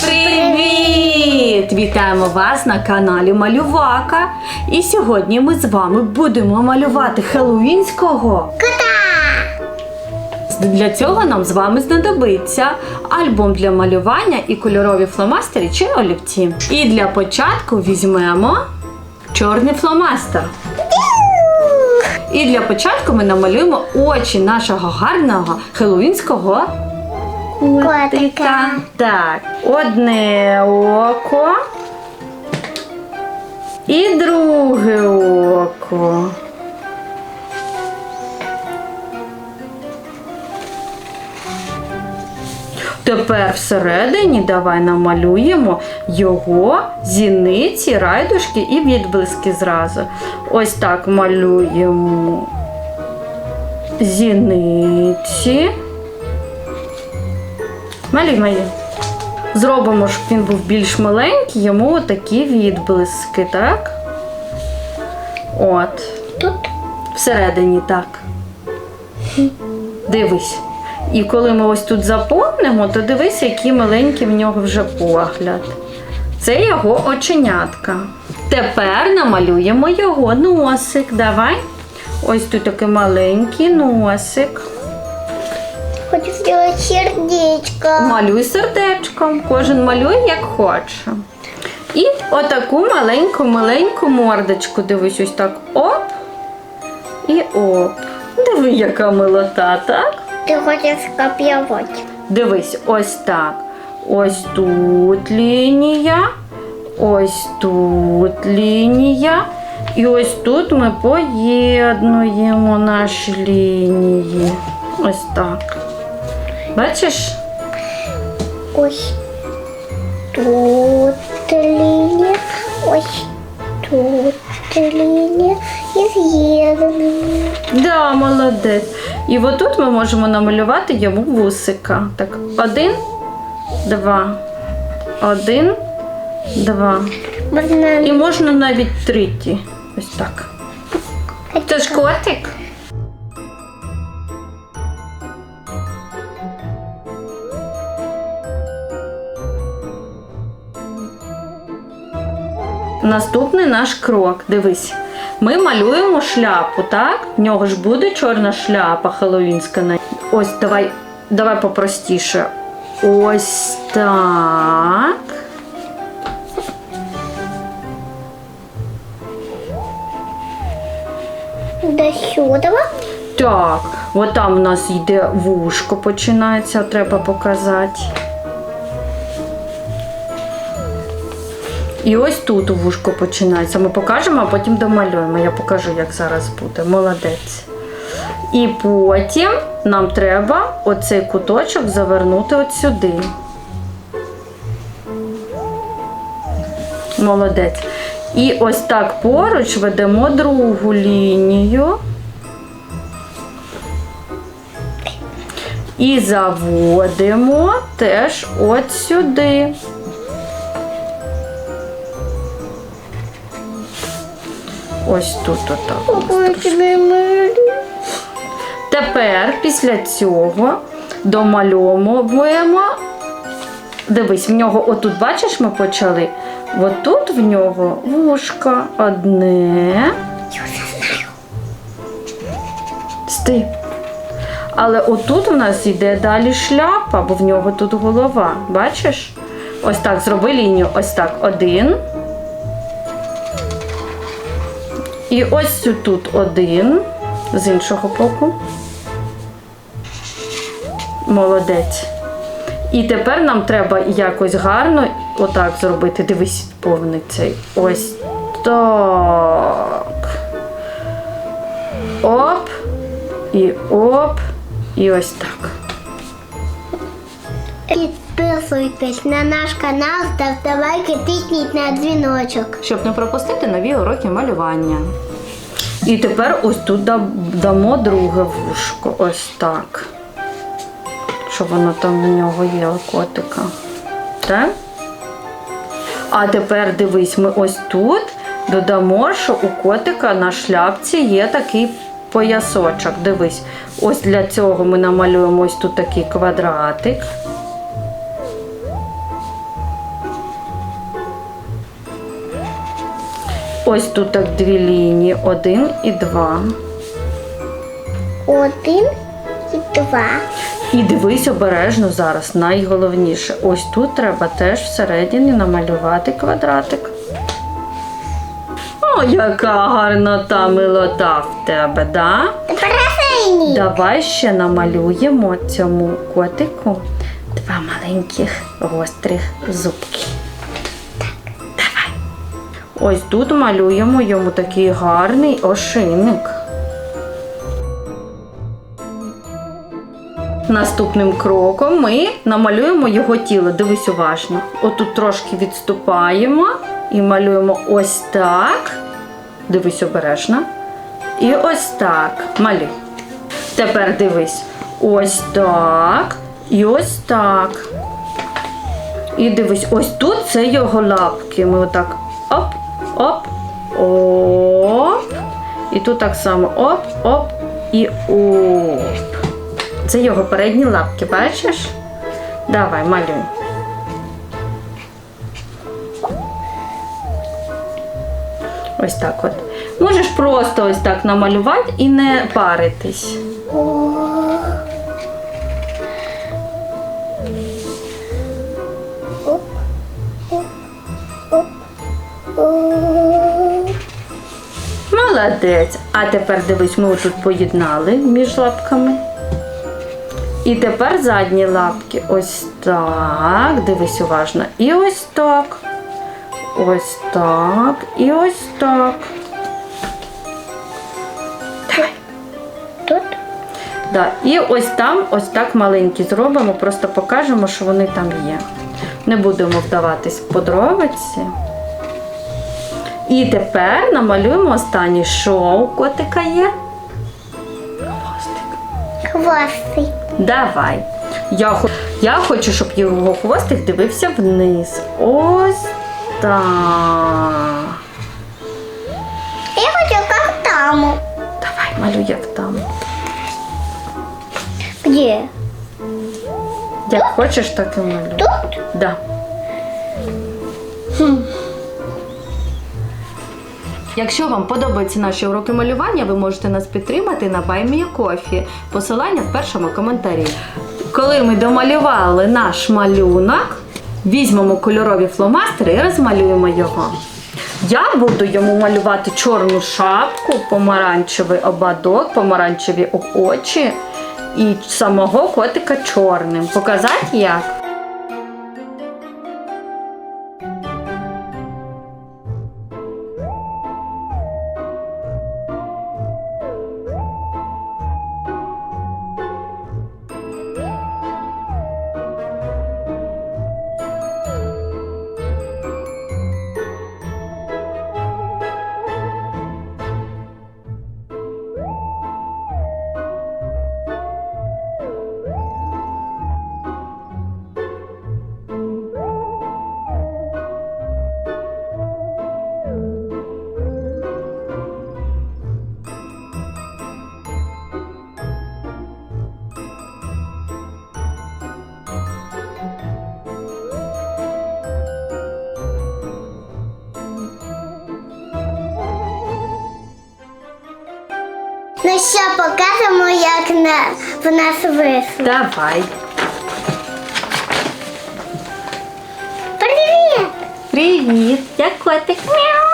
Привіт! Вітаємо вас на каналі Малювака. І сьогодні ми з вами будемо малювати хеллоуінського кота. Для цього нам з вами знадобиться альбом для малювання і кольорові фломастери чи олівці. І для початку візьмемо чорний фломастер. І для початку ми намалюємо очі нашого гарного хеллоуінського Котика. Так, одне око і друге око. Тепер всередині давай намалюємо його зіниці, райдушки і відблиски зразу. Ось так малюємо зіниці. Малюй, малюй. Зробимо, щоб він був більш маленький, йому такі відблиски, так? От. Тут Всередині так. Дивись. І коли ми ось тут заповнимо, то дивись, який маленький в нього вже погляд. Це його оченятка. Тепер намалюємо його носик. Давай. Ось тут такий маленький носик. Хочу сделать сердечко. Малюй сердечком, кожен малює як хоче. І отаку маленьку-маленьку мордочку. Дивись, ось так оп і оп. Диви, яка милота, так? Ты хочешь скопировать. Дивись, ось так. Ось тут лінія, ось тут лінія. І ось тут ми поєднуємо наші лінії. Ось так. Бачиш? Ось тут линия, ось тут линия и съеденная. Да, молодець. І отут ми можемо намалювати йому вусика. Так, один, два, один, два. Можно І можна навіть третій. Ось так. Це ж котик. Наступний наш крок. Дивись. Ми малюємо шляпу, так? В нього ж буде чорна шляпа хеллоуінська. Ось давай, давай попростіше. Ось так. до. Так, от там у нас йде вушко починається, треба показати. І ось тут у вушко починається. Ми покажемо, а потім домалюємо. Я покажу, як зараз буде. Молодець. І потім нам треба оцей куточок завернути от сюди. Молодець. І ось так поруч ведемо другу лінію. І заводимо теж от сюди. Ось тут отак. Тепер після цього домальовуємо. Дивись, в нього отут, бачиш, ми почали. Отут в нього вушка одне. Сти. Але отут у нас йде далі шляпа, бо в нього тут голова. Бачиш? Ось так, зроби лінію. Ось так. Один. І ось тут один. З іншого боку. Молодець. І тепер нам треба якось гарно отак зробити. Дивись, повний цей. Ось так. Оп. І оп. І ось так. Підписуйтесь на наш канал, ставте лайки, тисніть на дзвіночок. Щоб не пропустити нові уроки малювання. І тепер ось тут дамо друге вушко. Ось так. Що воно там в нього є котика. Так? А тепер дивись, ми ось тут додамо, що у котика на шляпці є такий поясочок. Дивись, ось для цього ми намалюємо ось тут такий квадратик. Ось тут так дві лінії, один і два. Один і два. І дивись обережно зараз, найголовніше. Ось тут треба теж всередині намалювати квадратик. О, яка гарна та милота в тебе, да? Тепер. Давай ще намалюємо цьому котику два маленьких гострих зубки. Ось тут малюємо йому такий гарний ошийник. Наступним кроком ми намалюємо його тіло. Дивись уважно. Отут трошки відступаємо і малюємо ось так. Дивись обережно. І ось так. Малюй. Тепер дивись. Ось так. І ось так. І дивись, ось тут це його лапки. Ми отак оп, оп, оп. І тут так само оп, оп і оп. Це його передні лапки, бачиш? Давай, малюй. Ось так от. Можеш просто ось так намалювати і не паритись. Молодець. А тепер дивись, ми тут поєднали між лапками. І тепер задні лапки. Ось так. Дивись уважно. І ось так. Ось так. І ось так. Тут. Да. І ось там, ось так маленькі зробимо, просто покажемо, що вони там є. Не будемо вдаватись в подробиці. І тепер намалюємо останній що у котика є. Хвостик. Хвостик. Давай. Я, я хочу, щоб його хвостик дивився вниз. Ось так. Я хочу як там. Давай, малюй як там. Где? Як хочеш, так і малюй. Тут? Да. Якщо вам подобаються наші уроки малювання, ви можете нас підтримати на Coffee. Посилання в першому коментарі. Коли ми домалювали наш малюнок, візьмемо кольорові фломастери і розмалюємо його. Я буду йому малювати чорну шапку, помаранчевий ободок, помаранчеві очі і самого котика чорним. Показати як? Ну що, покажемо, як на, в нас вийшло. Давай. Привіт! Привіт, я котик. Мяу.